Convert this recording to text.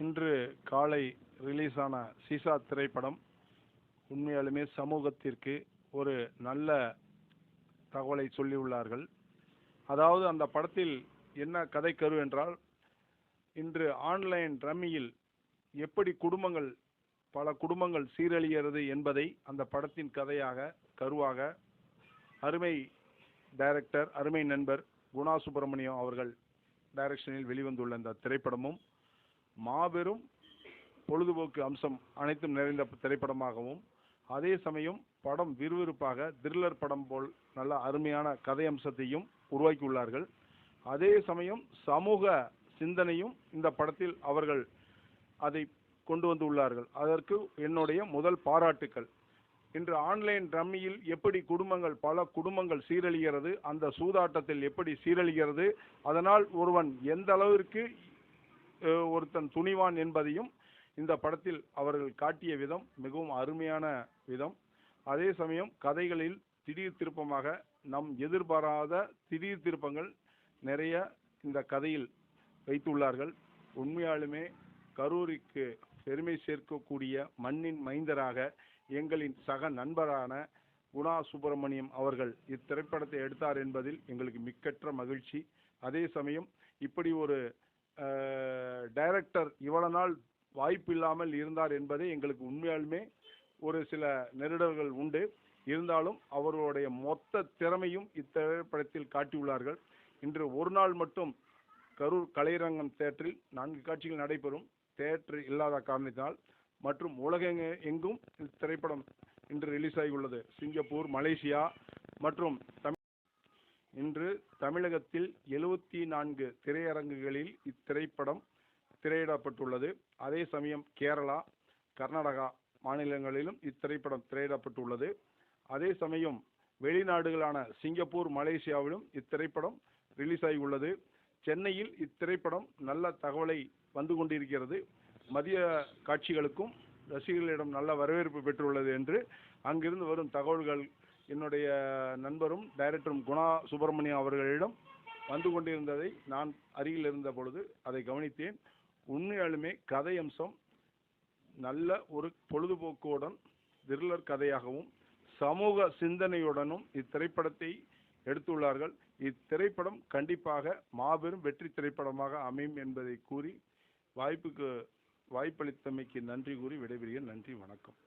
இன்று காலை ரிலீஸான சீசா திரைப்படம் உண்மையாலுமே சமூகத்திற்கு ஒரு நல்ல தகவலை சொல்லியுள்ளார்கள். அதாவது அந்த படத்தில் என்ன கதை கரு என்றால் இன்று ஆன்லைன் ரம்மியில் எப்படி குடும்பங்கள் பல குடும்பங்கள் சீரழிகிறது என்பதை அந்த படத்தின் கதையாக கருவாக அருமை டைரக்டர் அருமை நண்பர் குணா சுப்பிரமணியம் அவர்கள் டைரக்ஷனில் வெளிவந்துள்ள இந்த திரைப்படமும் மாபெரும் பொழுதுபோக்கு அம்சம் அனைத்தும் நிறைந்த திரைப்படமாகவும் அதே சமயம் படம் விறுவிறுப்பாக த்ரில்லர் படம் போல் நல்ல அருமையான கதை அம்சத்தையும் உருவாக்கியுள்ளார்கள். அதே சமயம் சமூக சிந்தனையும் இந்த படத்தில் அவர்கள் அதை கொண்டு வந்துள்ளார்கள். அதற்கு என்னுடைய முதல் பாராட்டுக்கள். இன்று ஆன்லைன் ரம்மியில் எப்படி குடும்பங்கள் பல குடும்பங்கள் சீரழிகிறது அந்த சூதாட்டத்தில் எப்படி சீரழிகிறது அதனால் ஒருவன் எந்த அளவிற்கு ஒருத்தன் துணிவான் என்பதையும் இந்த படத்தில் அவர்கள் காட்டிய விதம் மிகவும் அருமையான விதம். அதே சமயம் கதைகளில் திடீர் திருப்பமாக நம் எதிர்பாராத திடீர் திருப்பங்கள் நிறைய இந்த கதையில் வைத்துள்ளார்கள். உண்மையாலுமே கரூரிக்கு பெருமை சேர்க்கக்கூடிய மண்ணின் மைந்தராக எங்களின் சக நண்பரான குணா சுப்பிரமணியம் அவர்கள் இத்திரைப்படத்தை எடுத்தார் என்பதில் எங்களுக்கு மிக்கற்ற மகிழ்ச்சி. அதே சமயம் இப்படி ஒரு டைரக்டர் இவ்வளவு நாள் வாய்ப்பு இல்லாமல் இருந்தார் என்பதே எங்களுக்கு உண்மையாலுமே ஒரு சில நெருடல்கள் உண்டு. இருந்தாலும் அவர்களுடைய மொத்த திறமையும் இத்திரைப்படத்தில் காட்டியுள்ளார்கள். இன்று ஒரு நாள் மட்டும் கரூர் கலையரங்கம் தேட்டரில் நான்கு காட்சிகள் நடைபெறும். தேட்டர் இல்லாத காரணத்தினால் மற்றும் உலகெங்க எங்கும் இத்திரைப்படம் இன்று ரிலீஸ் ஆகியுள்ளது சிங்கப்பூர் மலேசியா மற்றும் தமிழ் இன்று தமிழகத்தில் எழுவத்தி நான்கு திரையரங்குகளில் இத்திரைப்படம் திரையிடப்பட்டுள்ளது. அதே சமயம் கேரளா கர்நாடகா மாநிலங்களிலும் இத்திரைப்படம் திரையிடப்பட்டுள்ளது. அதே சமயம் வெளிநாடுகளான சிங்கப்பூர் மலேசியாவிலும் இத்திரைப்படம் ரிலீஸ் ஆகியுள்ளது சென்னையில் இத்திரைப்படம் நல்ல தகவலை வந்து கொண்டிருக்கிறது. மதிய காட்சிகளுக்கும் ரசிகர்களிடம் நல்ல வரவேற்பு பெற்றுள்ளது என்று அங்கிருந்து வரும் தகவல்கள் என்னுடைய நண்பரும் டைரக்டரும் குணா சுப்பிரமணியம் அவர்களிடம் வந்து கொண்டிருந்ததை நான் அருகில் இருந்த பொழுது அதை கவனித்தேன். உண்மையாலுமே கதை அம்சம் நல்ல ஒரு பொழுதுபோக்குடன் த்ரில்லர் கதையாகவும் சமூக சிந்தனையுடனும் இத்திரைப்படத்தை எடுத்துள்ளார்கள். இத்திரைப்படம் கண்டிப்பாக மாபெரும் வெற்றி திரைப்படமாக அமையும் என்பதை கூறி வாய்ப்புக்கு வாய்ப்பளித்தமைக்கு நன்றி கூறி விடைபெறுகிறேன். நன்றி வணக்கம்.